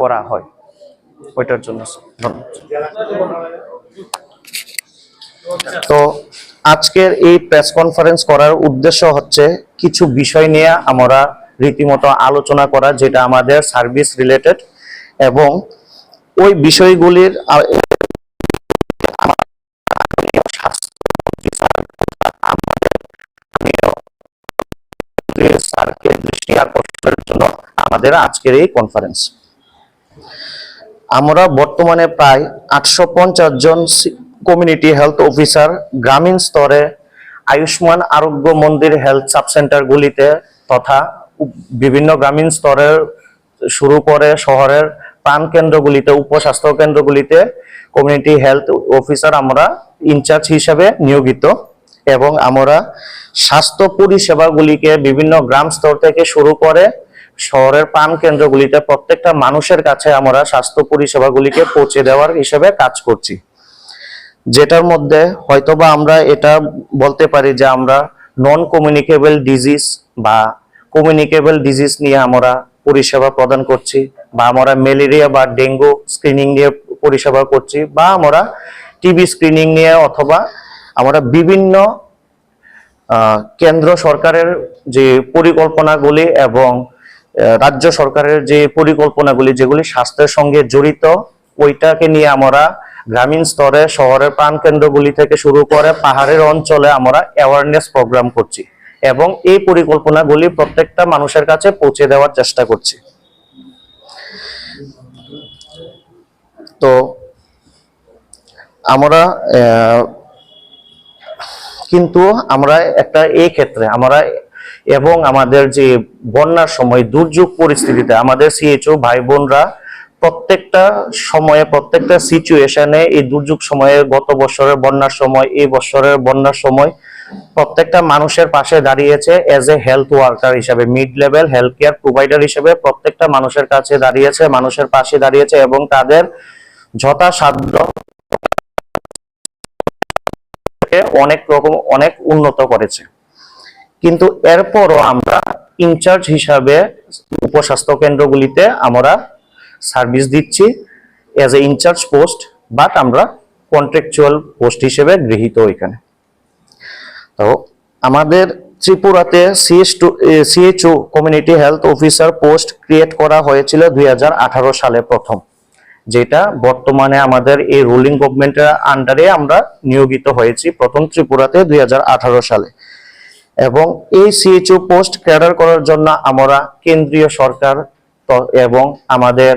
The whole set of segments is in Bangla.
করা হয়। ওইটার জন্য তো আজকের এই প্রেস কনফারেন্স করার উদ্দেশ্য হচ্ছে কিছু বিষয় নিয়ে আমরা রীতিমতো আলোচনা করা, যেটা আমাদের সার্ভিস রিলেটেড এবং ওই বিষয়গুলির জন্য আমাদের আজকের এই কনফারেন্স আমরা বর্তমানে প্রায় আটশো পঞ্চাশ জন কমিউনিটি হেলথ অফিসার গ্রামীণ স্তরে আয়ুষ্মান আরোগ্য মন্দির হেলথ সাব সেন্টারগুলিতে তথা বিভিন্ন গ্রামীণ স্তরের শুরু করে শহরের প্রাণ কেন্দ্রগুলিতে উপস্বাস্থ্য কেন্দ্রগুলিতে কমিউনিটি হেলথ অফিসার আমরা ইনচার্জ হিসাবে নিয়োজিত এবং আমরা স্বাস্থ্য পরিষেবাগুলিকে বিভিন্ন গ্রাম স্তর থেকে শুরু করে শহরের প্রাণ কেন্দ্রগুলিতে প্রত্যেকটা মানুষের কাছে আমরা স্বাস্থ্য পরিষেবাগুলিকে পৌঁছে দেওয়ার হিসেবে কাজ করছি। যেটার মধ্যে হয়তোবা আমরা এটা বলতে পারি যে আমরা নন কমিউনিকেবল ডিজিজ বা কমিউনিকেবল ডিজিজ নিয়ে আমরা পরিষেবা প্রদান করছি বা আমরা ম্যালেরিয়া বা ডেঙ্গু স্ক্রিনিং নিয়ে পরিষেবা করছি বা আমরা টিবি স্ক্রিনিং নিয়ে অথবা আমরা বিভিন্ন কেন্দ্র সরকারের যে পরিকল্পনাগুলি এবং রাজ্য সরকারের যে পরিকল্পনাগুলি, যেগুলি স্বাস্থ্যের সঙ্গে জড়িত, ওইটাকে নিয়ে আমরা গ্রামীণ স্তরে, শহরের প্রাণ কেন্দ্রগুলি থেকে শুরু করে পাহাড়ের অঞ্চলে আমরা অ্যাওয়ারনেস প্রোগ্রাম করছি এবং এই পরিকল্পনাগুলি প্রত্যেকটা মানুষের কাছে পৌঁছে দেওয়ার চেষ্টা করছি। তো আমরা কিন্তু আমরা একটা এই ক্ষেত্রে আমরা এবং আমাদের যে বন্যার সময়, দুর্যোগ পরিস্থিতিতে আমাদের সিএচও ভাই বোনরা প্রত্যেকটা সময়ে, প্রত্যেকটা সিচুয়েশনে এই দুর্যোগ সময়ে, গত বছরের বন্যার সময়, এই বছরের বন্যার সময় প্রত্যেকটা মানুষের পাশে দাঁড়িয়েছে এজ এ হেলথ ওয়ার্কার হিসেবে mid level health care provider হিসেবে প্রত্যেকটা মানুষের কাছে দাঁড়িয়েছে, মানুষের পাশে দাঁড়িয়েছে এবং তাদের যথাসাধ্য অনেক রকম, অনেক উন্নত করেছে। কিন্তু এরপরও আমরা ইনচার্জ হিসাবে উপস্বাস্থ্য কেন্দ্রগুলিতে আমরা সার্ভিস দিচ্ছি as a incharge post but আমরা কন্ট্রাকচুয়াল পোস্ট হিসেবে গৃহীত ওইখানে তো আমাদের ত্রিপুরাতে CHO community health officer post create করা হয়েছিল দুই হাজার আঠারো সালে প্রথম, যেটা বর্তমানে আমাদের এই রুলিং গভর্নমেন্টের আন্ডারে আমরা নিয়োজিত হয়েছি প্রথম ত্রিপুরাতে দুই হাজার আঠারো সালে। এবং এই সিএইচও পোস্ট ক্যাডার করার জন্য আমরা কেন্দ্রীয় সরকার এবং আমাদের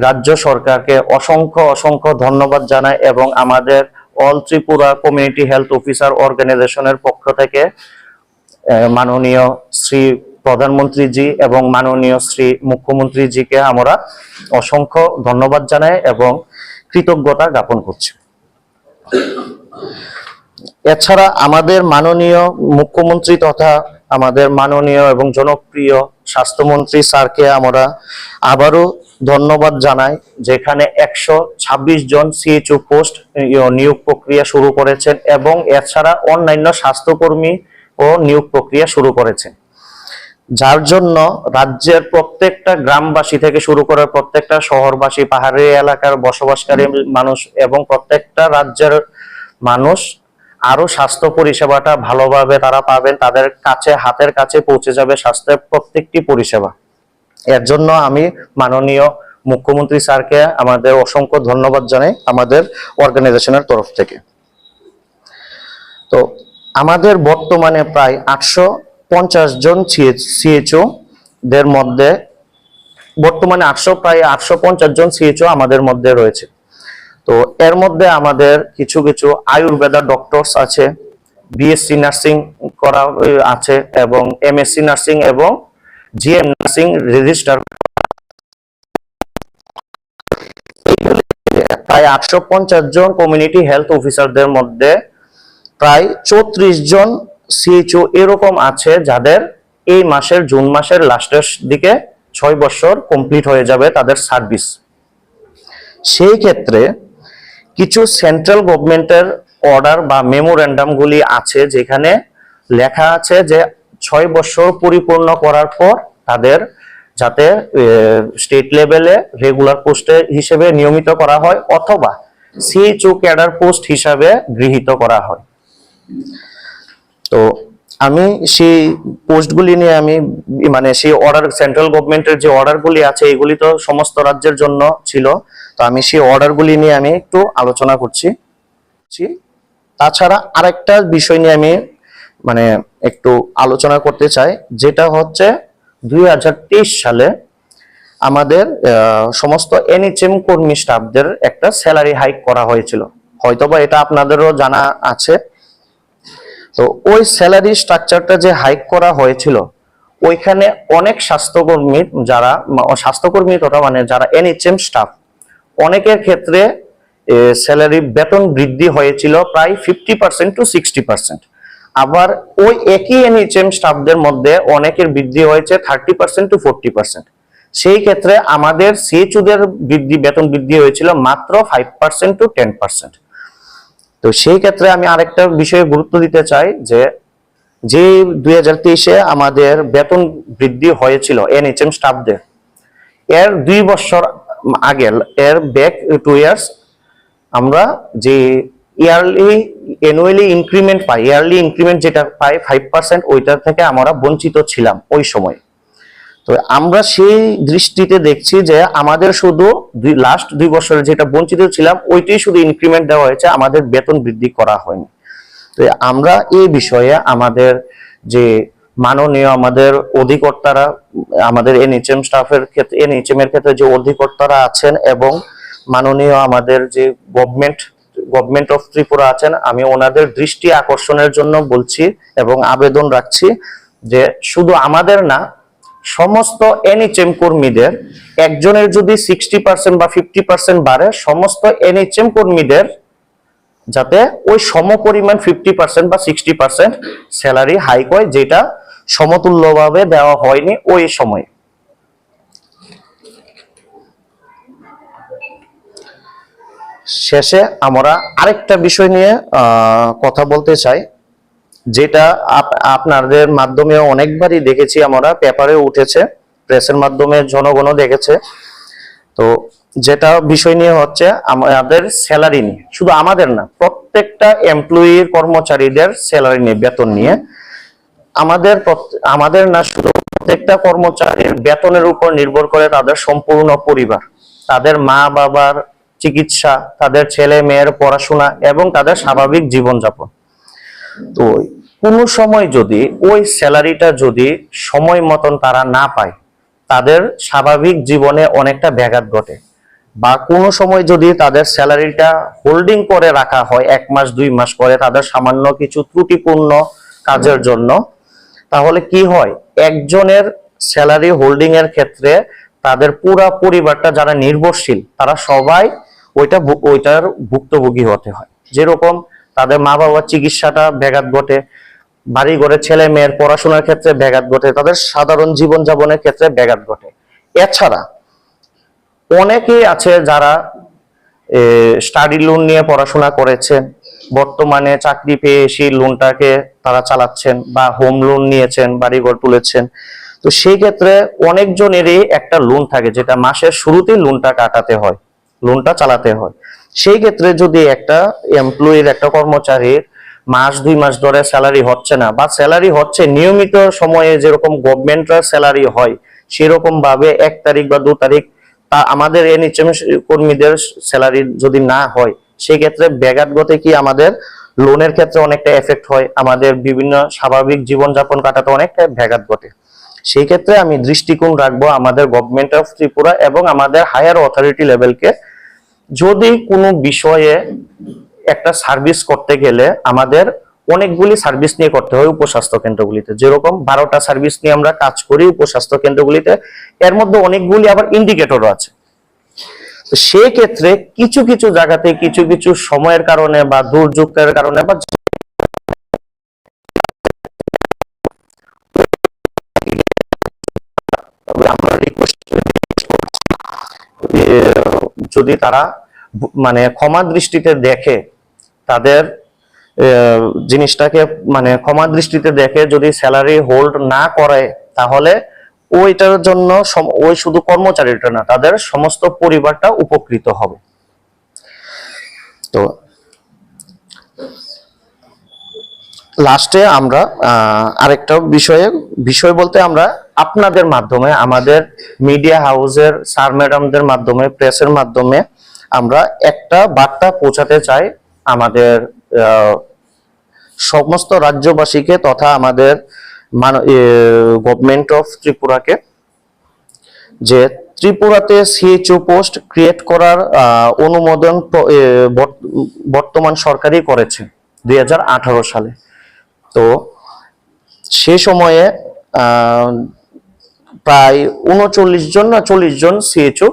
রাজ্য সরকারকে অসংখ্য অসংখ্য ধন্যবাদ জানাই এবং আমাদের all Tripura community health officer অর্গানাইজেশনের পক্ষ থেকে মাননীয় শ্রী প্রধানমন্ত্রীজি এবং মাননীয় শ্রী মুখ্যমন্ত্রীজিকে আমরা অসংখ্য ধন্যবাদ জানাই এবং কৃতজ্ঞতা জ্ঞাপন করছি। এছাড়া আমাদের মাননীয় মুখ্যমন্ত্রী তথা আমাদের মাননীয় এবং জনপ্রিয় স্বাস্থ্যমন্ত্রী স্যারকে আমরা আবারও ধন্যবাদ জানাই, যেখানে একশো ছাব্বিশ জন সিএচও পোস্ট নিয়োগ প্রক্রিয়া শুরু করেছেন এবং এছাড়া অন্যান্য স্বাস্থ্যকর্মী ও নিয়োগ প্রক্রিয়া শুরু করেছেন। যার জন্য রাজ্যের প্রত্যেকটা গ্রামবাসী থেকে শুরু করে প্রত্যেকটা শহরবাসী, পাহাড়ি এলাকার বসবাসকারী মানুষ এবং প্রত্যেকটা রাজ্যের মানুষ আরও স্বাস্থ্য পরিষেবাটা ভালোভাবে তারা পাবেন, তাদের কাছে, হাতের কাছে পৌঁছে যাবে স্বাস্থ্যের প্রত্যেকটি পরিষেবা। এর জন্য আমি মাননীয় মুখ্যমন্ত্রী স্যারকে আমাদের অসংখ্য ধন্যবাদ জানাই আমাদের অর্গানাইজেশনের তরফ থেকে। তো আমাদের বর্তমানে প্রায় আটশো পঞ্চাশ জন সিএচও দের মধ্যে, বর্তমানে আটশো, প্রায় আটশো পঞ্চাশ জন সিএচও আমাদের মধ্যে রয়েছে। তো এর মধ্যে আমাদের কিছু কিছু আয়ুর্বেদা ডক্টরস আছে বিএসসি নার্সিং করা আছে এবং এমএসসি নার্সিং এবং জিএম নার্সিং রেজিস্টার প্রায় আটশো পঞ্চাশ জন কমিউনিটি হেলথ অফিসারদের মধ্যে প্রায় চৌত্রিশ জন সিএইচও এরকম আছে যাদের এই মাসের, জুন মাসের লাস্টের দিকে ছয় বছর কমপ্লিট হয়ে যাবে তাদের সার্ভিস সেই ক্ষেত্রে কিছু সেন্ট্রাল গভর্নমেন্টের অর্ডার বা মেমোরেন্ডাম গুলি আছে যেখানে লেখা আছে যে ছয় বছর পরিপূর্ণ করার পর তাদের যাতে স্টেট লেভেলে রেগুলার পোস্টে হিসেবে নিয়মিত করা হয় অথবা সিএইচও ক্যাডার পোস্ট হিসাবে গৃহীত করা হয়। তো আমি সেই পোস্টগুলি নিয়ে আমি মানে সেই অর্ডার সেন্ট্রাল গভর্নমেন্টের যে অর্ডারগুলি আছে, এগুলি তো সমস্ত রাজ্যের জন্য ছিল। তো আমি সেই অর্ডারগুলি নিয়ে আমি একটু আলোচনা করছি। তাছাড়া আরেকটা বিষয় নিয়ে আমি মানে একটু আলোচনা করতে চাই, যেটা হচ্ছে দুই হাজার তেইশ সালে আমাদের সমস্ত এনএচএম কর্মী স্টাফদের একটা স্যালারি হাইক করা হয়েছিল। হয়তোবা এটা আপনাদেরও জানা আছে। তো ওই স্যালারি স্ট্রাকচারটা যে হাইক করা হয়েছিল, ওইখানে অনেক স্বাস্থ্যকর্মী যারা স্বাস্থ্যকর্মী কথা মানে যারা এনএচএম স্টাফ অনেকের ক্ষেত্রে স্যালারি বেতন বৃদ্ধি হয়েছিল প্রায় fifty percent to sixty percent আবার ওই একই এনএচএম স্টাফদের মধ্যে অনেকের বৃদ্ধি হয়েছে thirty percent to forty percent সেই ক্ষেত্রে আমাদের সিএচুদের বৃদ্ধি, বেতন বৃদ্ধি হয়েছিল মাত্র five percent to ten percent তো সেই ক্ষেত্রে আমি আরেকটা বিষয়ে গুরুত্ব দিতে চাই যে যে দুই হাজার তেইশে আমাদের বেতন বৃদ্ধি হয়েছিল এনএচএম স্টাফদের, এর দুই বছর আগে, এর ব্যাক টু ইয়ার্স আমরা যে ইয়ারলি অ্যানুয়ালি ইনক্রিমেন্ট পাই ইয়ারলি ইনক্রিমেন্ট যেটা পাই ফাইভ পার্সেন্ট ওইটার থেকে আমরা বঞ্চিত ছিলাম ওই সময়। তো আমরা সেই দৃষ্টিতে দেখছি যে আমাদের শুধু দুই লাস্ট দুই বছরে যেটা বঞ্চিত ছিলাম, ওইটাই শুধু ইনক্রিমেন্ট দেওয়া হয়েছে, আমাদের বেতন বৃদ্ধি করা হয়নি। তো আমরা এই বিষয়ে আমাদের যে মাননীয় আমাদের অধিকর্তারা, আমাদের এনএচএম স্টাফের ক্ষেত্রে এনএচএম এর ক্ষেত্রে যে অধিকর্তারা আছেন এবং মাননীয় আমাদের যে গভর্নমেন্ট গভর্নমেন্ট অফ ত্রিপুরা আছেন, আমি ওনাদের দৃষ্টি আকর্ষণের জন্য বলছি এবং আবেদন রাখছি যে শুধু আমাদের না সমস্ত এনএইচএম কর্মীদের, একজনের যদি সিক্সটি পার্সেন্ট বা ফিফটি পার্সেন্ট বাড়ে, সমস্ত এনএচএম কর্মীদের যাতে ওই সম পরিমাণ ফিফটি পার্সেন্ট বা সিক্সটি পার্সেন্ট স্যালারি হাইক হয়, যেটা সমতুল্যভাবে দেওয়া হয়নি ওই সময়। শেষে আমরা আরেকটা বিষয় নিয়ে কথা বলতে চাই। যেটা আপ- আপনাদের মাধ্যমে অনেকবারই দেখেছি আমরা, পেপারে উঠেছে, প্রেসের মাধ্যমে জনগণও দেখেছে। তো যেটা বিষয় নিয়ে হচ্ছে, আমাদের স্যালারি নিয়ে, শুধু আমাদের না, প্রত্যেকটা এমপ্লয়ির কর্মচারীদের স্যালারি নিয়ে, বেতন নিয়ে, আমাদের আমাদের না শুধু প্রত্যেকটা কর্মচারীর বেতনের উপর নির্ভর করে তাদের সম্পূর্ণ পরিবার, তাদের মা বাবার চিকিৎসা, তাদের ছেলে মেয়ের পড়াশোনা এবং তাদের স্বাভাবিক জীবনযাপন। তো কোনো সময় যদি ওই স্যালারিটা যদি সময় মতন তারা না পায়, তাদের স্বাভাবিক জীবনে অনেকটা ব্যাঘাত ঘটে। বা কোনো সময় যদি তাদের স্যালারিটা হোল্ডিং করে রাখা হয়, এক মাস, দুই মাস পরে তাদের সামান্য কিছু ত্রুটিপূর্ণ কাজের জন্য, তাহলে কি হয়? একজনের স্যালারি হোল্ডিং এর ক্ষেত্রে তাদের পুরা পরিবারটা যারা নির্ভরশীল, তারা সবাই ওইটা ওইটার ভুক্তভোগী হতে হয়। যেরকম তাদের মা বাবার চিকিৎসাটা ব্যাঘাত ঘটে বাড়ি ঘরে ছেলে মেয়ের পড়াশোনার ক্ষেত্রে ব্যাঘাত ঘটে, তাদের সাধারণ জীবন যাপনের ক্ষেত্রে ব্যাঘাত ঘটে। এছাড়া অনেকেই আছে যারা স্টাডি লোন নিয়ে পড়াশোনা করেছেন বর্তমানে চাকরি পেয়ে সেই লোনটাকে তারা চালাচ্ছেন বা হোম লোন নিয়েছেন, বাড়িঘর তুলেছেন। তো সেই ক্ষেত্রে অনেকজনেরই একটা লোন থাকে, যেটা মাসের শুরুতেই লোনটা কাটাতে হয় লোনটা চালাতে হয়। সেই ক্ষেত্রে যদি একটা এমপ্লয়ির একটা কর্মচারীর মাস, দুই মাস ধরে স্যালারি হচ্ছে না বা স্যালারি হচ্ছে নিয়মিত সময়ে যেরকম গভর্নমেন্টের স্যালারি হয়, সেরকম ভাবে এক তারিখ বা দু তারিখ তা আমাদের এনএচএম কর্মীদের স্যালারি যদি না হয়, সেই ক্ষেত্রে ব্যাঘাত গতে কি আমাদের লোনের ক্ষেত্রে অনেকটা এফেক্ট হয়, আমাদের বিভিন্ন স্বাভাবিক জীবনযাপন কাটাতে অনেকটা ব্যাঘাত ঘটে। সেই ক্ষেত্রে আমি দৃষ্টিকোণ রাখব আমাদের গভর্নমেন্ট অফ ত্রিপুরা এবং আমাদের হায়ার অথরিটি লেভেলকে যদি কোনো বিষয়ে একটা সার্ভিস করতে গেলে আমাদের অনেকগুলি সার্ভিস নিয়ে করতে হয় উপস্বাস্থ্য কেন্দ্রগুলিতে। যেরকম বারোটা সার্ভিস নিয়ে আমরা কাজ করি উপস্বাস্থ্য কেন্দ্রগুলিতে, এর মধ্যে অনেকগুলি আবার ইন্ডিকেটরও আছে। তো সেই ক্ষেত্রে কিছু কিছু জায়গাতে কিছু কিছু সময়ের কারণে বা দুর্যোগের কারণে বা যদি তারা মানে ক্ষমা দৃষ্টিতে দেখে তাদের জিনিসটাকে মানে ক্ষমা দৃষ্টিতে দেখে যদি স্যালারি হোল্ড না করে, তাহলে ওইটার জন্য ওই শুধু কর্মচারীটা না, তাদের সমস্ত পরিবারটা উপকৃত হবে। তো লাস্টে আমরা আরেকটা বিষয়ে, বিষয় বলতে আমরা আপনাদের মাধ্যমে, আমাদের মিডিয়া হাউসের স্যার ম্যাডামদের মাধ্যমে প্রেসের মাধ্যমে আমরা একটা বার্তা পৌঁছাতে চাই আমাদের সমস্ত রাজ্যবাসীকে তথা আমাদের গভর্নমেন্ট অফ ত্রিপুরাকে, যে ত্রিপুরাতে সিএইচও পোস্ট ক্রিয়েট করার অনুমোদন বর্তমান সরকারই করেছে দুই হাজার আঠারো সালে। তো সে সময়ে প্রায় উনচল্লিশ জন না চল্লিশ জন সিএচও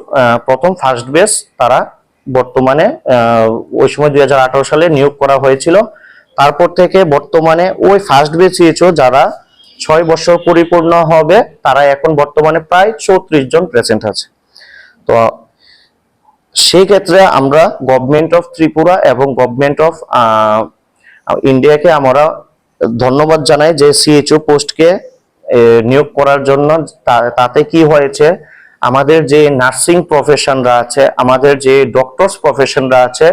প্রথম ফার্স্ট বেস তারা বর্তমানে ওই সময় দুই হাজার আঠারো সালে নিয়োগ করা হয়েছিল। তারপর থেকে বর্তমানে ওই ফার্স্ট বেস সিএচও যারা ছয় বছর পরিপূর্ণ হবে, তারা এখন বর্তমানে প্রায় চৌত্রিশ জন প্রেজেন্ট আছে। তো সেই ক্ষেত্রে আমরা গভর্নমেন্ট অফ ত্রিপুরা এবং গভর্নমেন্ট অফ ইন্ডিয়াকে আমরা ধন্যবাদ জানাই যে সিএচও পোস্টকে নিয়োগ করার জন্য তাতে কি হয়েছে? আমাদের যে নার্সিং প্রফেশনরা আছে, আমাদের যে ডক্টরস প্রফেশনরা আছে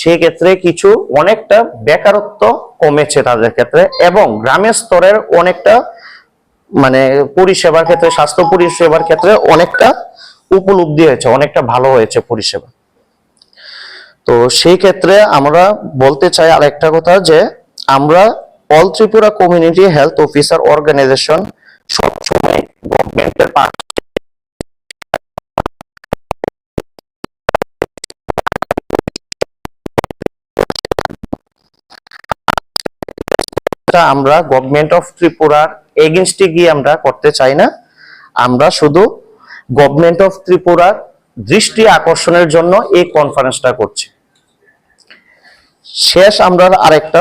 সেই ক্ষেত্রে কিছু অনেকটা বেকারত্ব কমেছে তাদের ক্ষেত্রে এবং গ্রামের স্তরের অনেকটা মানে পরিষেবার ক্ষেত্রে, স্বাস্থ্য পরিষেবার ক্ষেত্রে অনেকটা উপলব্ধি হয়েছে, অনেকটা ভালো হয়েছে পরিষেবা। তো সেই ক্ষেত্রে আমরা বলতে চাই আরেকটা কথা যে, আমরা all Tripura community health officer organisation সবসময় গভর্নমেন্টের পাশে। আমরা গভর্নমেন্ট অফ ত্রিপুরার এগেনস্টে গিয়ে আমরা করতে চাই না। আমরা শুধু গভর্নমেন্ট অফ ত্রিপুরার দৃষ্টি আকর্ষণের জন্য এই কনফারেন্সটা করছি। শেষ আমরা আরেকটা